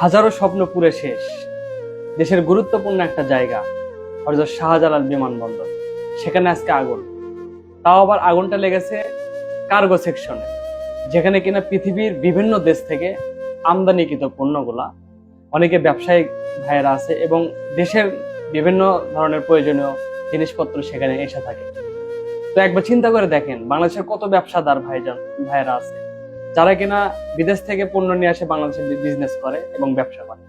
হাজারো স্বপ্ন পুরে শেষ। দেশের গুরুত্বপূর্ণ একটা জায়গা হয়তো শাহজালাল বিমানবন্দর। সেখানে আজকে আগুন। তাও আবার আগুনটা লেগেছে কার্গো সেকশনে যেখানে কিনা পৃথিবীর বিভিন্ন দেশ থেকে আমদানিকৃত পণ্যগুলা অনেকে ব্যবসায়িক ভাইয়েরা আছে এবং দেশের বিভিন্ন ধরনের প্রয়োজনীয় জিনিসপত্র সেখানে এসে থাকে। তো একবার চিন্তা করে দেখেন, বাংলাদেশের কত ব্যবসাদার ভাইজান, ভাইয়েরা আছে। যারা কিনা বিদেশ থেকে পণ্য নিয়ে আসে, বাংলাদেশে বিজনেস করে এবং ব্যবসা করে।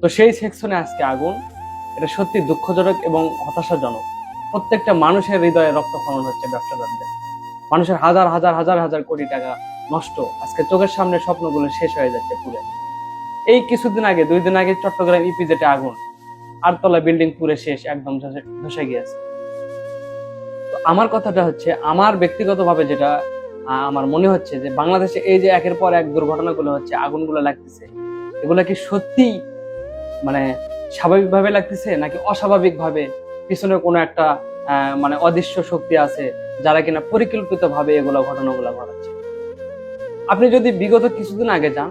তো সেই সেকশনে আজকে আগুন। এটা সত্যি দুঃখজনক এবং হতাশাজনক। প্রত্যেকটা মানুষের হৃদয়ে রক্তক্ষরণ হচ্ছে ব্যবসাদারদের। মানুষের হাজার হাজার হাজার হাজার কোটি টাকা নষ্ট। আজকে চোখের সামনে স্বপ্নগুলো শেষ হয়ে যাচ্ছে পুরে। এই কিছুদিন আগে, দুই দিন আগে চট্টগ্রাম ইপিজেটে আগুন। আটতলা বিল্ডিং পুরে শেষ, একদম ধসে- গিয়েছে। আমার কথাটা হচ্ছে, আমার ব্যক্তিগতভাবে যেটা আমার মনে হচ্ছে যে বাংলাদেশে এই যে একের পর এক দুর্ঘটনাগুলো হচ্ছে, আগুনগুলো লাগতেছে, এগুলা কি সত্যি মানে স্বাভাবিকভাবে লাগতেছে নাকি অস্বাভাবিকভাবে পিছনে কোনো একটা মানে অদৃশ্য শক্তি আছে যারা কিনা পরিকল্পিতভাবে এগুলো ঘটনাগুলো ঘটাচ্ছে? আপনি যদি বিগত কিছুদিন আগে যান,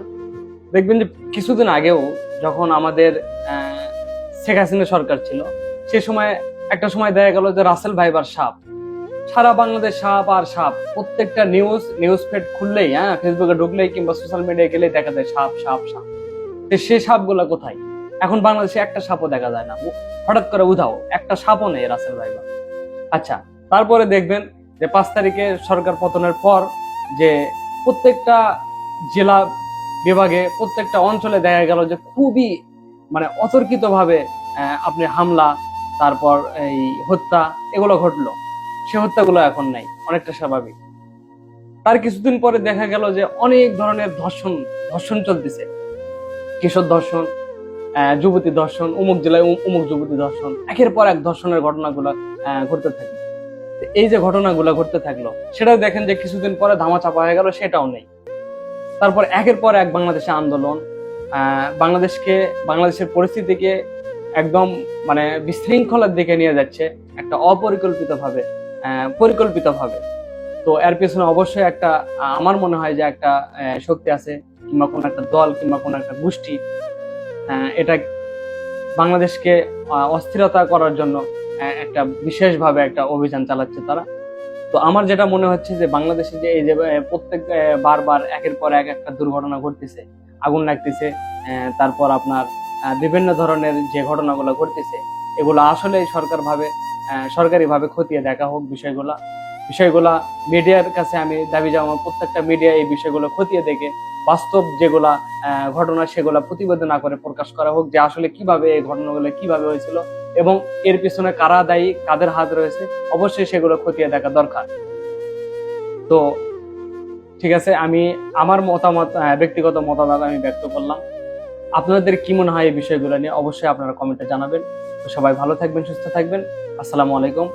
দেখবেন যে কিছুদিন আগেও যখন আমাদের শেখ হাসিনা সরকার ছিল, সে সময় একটা সময় দেখা গেল যে রাসেল ভাইবার সাপ সারা বাংলাদেশ সাপ আর সাপ। প্রত্যেকটা নিউজ নিউজ ফেড খুললেই হ্যাঁ ফেসবুকে ঢুকলেই কিংবা সোশ্যাল মিডিয়ায় গেলেই দেখা যায় সাপ সাপ সাপ। সে সাপগুলো কোথায়? এখন বাংলাদেশে একটা সাপও দেখা যায় না। হঠাৎ করে উধাও। একটা সাপও নেই রাসেল ভাইবার আচ্ছা তারপরে দেখবেন যে পাঁচ তারিখে সরকার পতনের পর যে প্রত্যেকটা জেলা বিভাগে, প্রত্যেকটা অঞ্চলে দেখা গেল যে খুবই মানে অতর্কিত ভাবে আপনি হামলা, তারপর এই হত্যা, এগুলো ঘটলো। সে হত্যাগুলো এখন নাই, অনেকটা স্বাভাবিক। তার কিছুদিন পরে দেখা গেল যে অনেক ধরনের ধর্ষণ ধর্ষণ চলতেছে। কিশোর ধর্ষণ যুবতী ধর্ষণ অমুক জেলায় অমুক যুবতী ধর্ষণ, একের পর এক ধর্ষণের ঘটনাগুলো ঘটতে থাকে। এই যে ঘটনাগুলো ঘটতে থাকল, সেটাও দেখেন যে কিছুদিন পরে ধামা চাপা হয়ে গেল, সেটাও নেই। তারপর একের পর এক বাংলাদেশে আন্দোলন বাংলাদেশকে, বাংলাদেশের পরিস্থিতিকে একদম মানে বিশৃঙ্খলার দিকে নিয়ে যাচ্ছে একটা অপরিকল্পিত ভাবে পরিকল্পিত ভাবে তো এর পেছনে অবশ্যই একটা, আমার মনে হয় যে একটা শক্তি আছে, কিংবা কোনো একটা দল, কিংবা কোনো একটা গোষ্ঠী এটা বাংলাদেশকে অস্থিরতা করার জন্য একটা বিশেষভাবে একটা অভিযান চালাচ্ছে তারা। তো আমার যেটা মনে হচ্ছে যে বাংলাদেশে যে এই যে প্রত্যেক বারবার একের পর এক একটা দুর্ঘটনা ঘটতেছে, আগুন লাগতেছে তারপর আপনার বিভিন্ন ধরনের যে ঘটনাগুলো ঘটতেছে, এগুলো আসলে সরকার ভাবে সরকারি ভাবে খতিয়ে দেখা হোক বিষয়গুলা। বিষয়গুলা মিডিয়ার কাছে আমি দাবি জানাব, প্রত্যেকটা মিডিয়া এই বিষয়গুলো খতিয়ে দেখে বাস্তব যেগুলা ঘটনা সেগুলা প্রতিবেদন না করে প্রকাশ করা হোক, যে আসলে কীভাবে এই ঘটনাগুলো কীভাবে হয়েছিল এবং এর পিছনে কারা দায়ী, কাদের হাত রয়েছে, অবশ্যই সেগুলো খতিয়ে দেখা দরকার। তো, ঠিক আছে, আমি, আমার মতামত ব্যক্তিগত মতামত আমি ব্যক্ত করলাম। আপনাদের কি মনে হয় এই বিষয়গুলো নিয়ে? অবশ্যই আপনারা কমেন্টে জানাবেন। তো সবাই ভালো থাকবেন, সুস্থ থাকবেন। আসসালামু আলাইকুম।